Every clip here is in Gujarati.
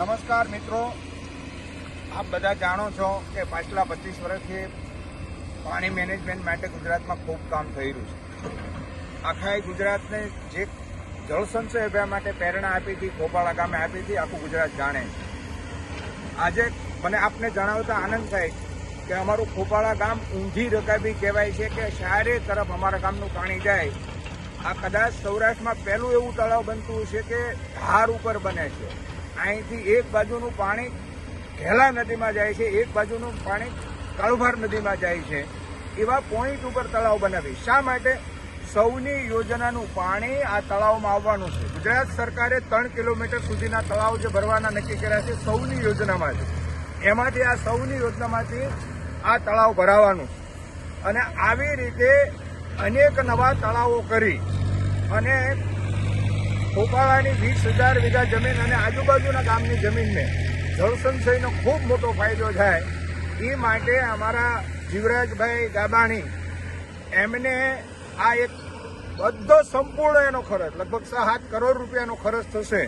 નમસ્કાર મિત્રો. આપ બધા જાણો છો કે પાછલા પચીસ વર્ષથી પાણી મેનેજમેન્ટ માટે ગુજરાતમાં ખૂબ કામ થઈ રહ્યું છે. આખા ગુજરાતને જે જળસંચય અભિયાન માટે પ્રેરણા આપી હતી, ગોપાળા ગામે આપી હતી, આખું ગુજરાત જાણે આજે મને આપને જણાવતા આનંદ થાય કે અમારું ખોપાળા ગામ ઊંધી રકાબી કહેવાય છે કે શહેરે તરફ અમારા ગામનું પાણી જાય. આ કદાચ સૌરાષ્ટ્રમાં પહેલું એવું તળાવ બનતું છે કે ધાર ઉપર બને છે. અહીંથી એક બાજુનું પાણી ઘેલા નદીમાં જાય છે, એક બાજુનું પાણી કાળુભાર નદીમાં જાય છે. એવા પોઈન્ટ ઉપર તળાવ બનાવી. શા માટે? સૌની યોજનાનું પાણી આ તળાવમાં આવવાનું છે. ગુજરાત સરકારે ત્રણ કિલોમીટર સુધીના તળાવ જે ભરવાના નક્કી કર્યા છે, સૌની યોજનામાંથી એમાંથી આ સૌની યોજનામાંથી આ તળાવ ભરાવાનું અને આવી રીતે અનેક નવા તળાવો કરી અને ખોપાળાની વીસ હજાર વીઘા જમીન અને આજુબાજુના ગામની જમીનને જળસંચયનો ખૂબ મોટો ફાયદો થાય, એ માટે અમારા જીવરાજભાઈ ગાબાણી, એમને આ એક બધો સંપૂર્ણ એનો ખર્ચ, લગભગ સાત કરોડ રૂપિયાનો ખર્ચ થશે.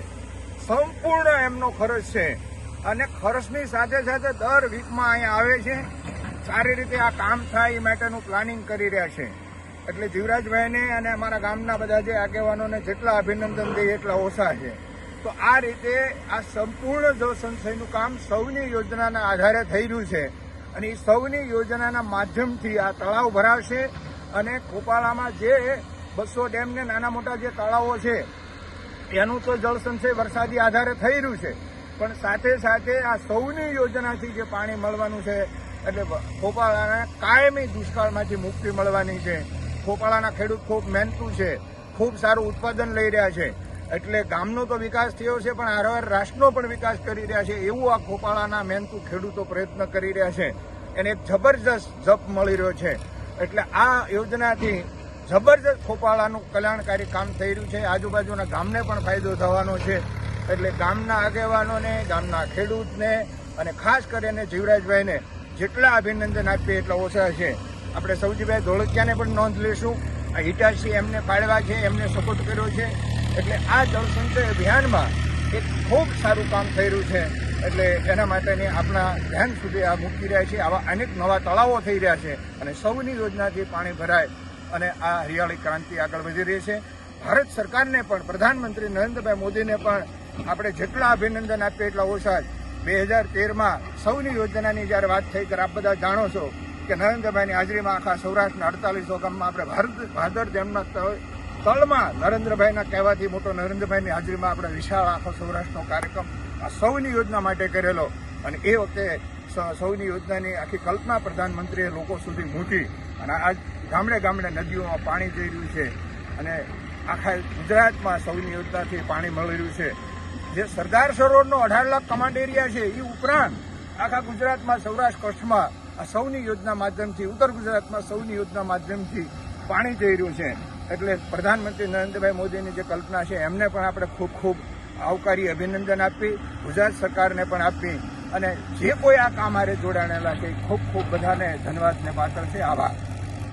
સંપૂર્ણ એમનો ખર્ચ છે. અને ખર્ચની સાથે સાથે દર વીકમાં અહીંયા આવે છે. સારી રીતે આ કામ થાય એ માટેનું પ્લાનિંગ કરી રહ્યા છે. એટલે જીવરાજભાઈને અને અમારા ગામના બધા જે આગેવાનોને જેટલા અભિનંદન દઈએ એટલા ઓછા છે. તો આ રીતે આ સંપૂર્ણ જળ સંચયનું કામ સૌની યોજનાના આધારે થઈ રહ્યું છે અને એ સૌની યોજનાના માધ્યમથી આ તળાવ ભરાવશે અને ખોપાળામાં જે બસો ડેમને નાના મોટા જે તળાવો છે, એનું તો જળસંચય વરસાદી આધારે થઈ રહ્યું છે. પણ સાથે સાથે આ સૌની યોજનાથી જે પાણી મળવાનું છે, એટલે ખોપાળાને કાયમી દુષ્કાળમાંથી મુક્તિ મળવાની છે. ખોપાળાના ખેડૂત ખૂબ મહેનતુ છે, ખૂબ સારું ઉત્પાદન લઈ રહ્યા છે. એટલે ગામનો તો વિકાસ થયો છે, પણ હારવાર રાષ્ટ્રનો પણ વિકાસ કરી રહ્યા છે. એવું આ ખોપાળાના મહેનતુ ખેડૂતો પ્રયત્ન કરી રહ્યા છે. એને એક જબરજસ્ત જપ મળી રહ્યો છે. એટલે આ યોજનાથી જબરજસ્ત ખોપાળાનું કલ્યાણકારી કામ થઈ રહ્યું છે. આજુબાજુના ગામને પણ ફાયદો થવાનો છે. એટલે ગામના આગેવાનોને, ગામના ખેડૂતને અને ખાસ કરીને જીવરાજભાઈને જેટલા અભિનંદન આપીએ એટલા ઓછા છે. આપણે સૌજીભાઈ ધોળકિયાને પણ નોંધ લઈશું. આ હિટાશી એમને પાડવા છે, એમને સપોર્ટ કર્યો છે. એટલે આ જળસંચય અભિયાનમાં એક ખૂબ સારું કામ થઈ રહ્યું છે. એટલે એના માટેની આપણા ધ્યાન સુધી આ મૂકી રહ્યા છે. આવા અનેક નવા તળાવો થઈ રહ્યા છે અને સૌની યોજનાથી પાણી ભરાય અને આ હરિયાળી ક્રાંતિ આગળ વધી રહી છે. ભારત સરકારને પણ, પ્રધાનમંત્રી નરેન્દ્રભાઈ મોદીને પણ આપણે જેટલા અભિનંદન આપીએ એટલા ઓછા બે હજાર તેરમાં સૌની યોજનાની જ્યારે વાત થઈ ત્યારે આપ બધા જાણો છો કે નરેન્દ્રભાઈની હાજરીમાં આખા સૌરાષ્ટ્રના અડતાલીસો ગામમાં આપણે ભારત ભાદર ડેમના તળ- તળમાં નરેન્દ્રભાઈના કહેવાથી મોટો નરેન્દ્રભાઈની હાજરીમાં આપણે વિશાળ આખો સૌરાષ્ટ્રનો કાર્યક્રમ આ સૌની યોજના માટે કરેલો. અને એ વખતે સૌની યોજનાની આખી કલ્પના પ્રધાનમંત્રીએ લોકો સુધી મૂકી. અને આજ ગામડે ગામડે નદીઓમાં પાણી જઈ રહ્યું છે. અને આખા ગુજરાતમાં સૌની યોજનાથી પાણી મળી રહ્યું છે. જે સરદાર સરોવરનો અઢાર લાખ કમાન્ડ એરિયા છે એ ઉપરાંત આખા ગુજરાતમાં સૌરાષ્ટ્ર કચ્છમાં આ સૌની યોજના માધ્યમથી ઉત્તર ગુજરાતમાં સૌની યોજના માધ્યમથી પાણી જઈ રહ્યું છે. એટલે પ્રધાનમંત્રી નરેન્દ્રભાઈ મોદીની જે કલ્પના છે, એમને પણ આપણે ખૂબ ખૂબ આવકારી, અભિનંદન આપી, ગુજરાત સરકારને પણ આપી અને જે કોઈ આ કામ હારે જોડાણેલા છે ખૂબ ખૂબ બધાને ધન્યવાદને પાત્ર છે. આભાર.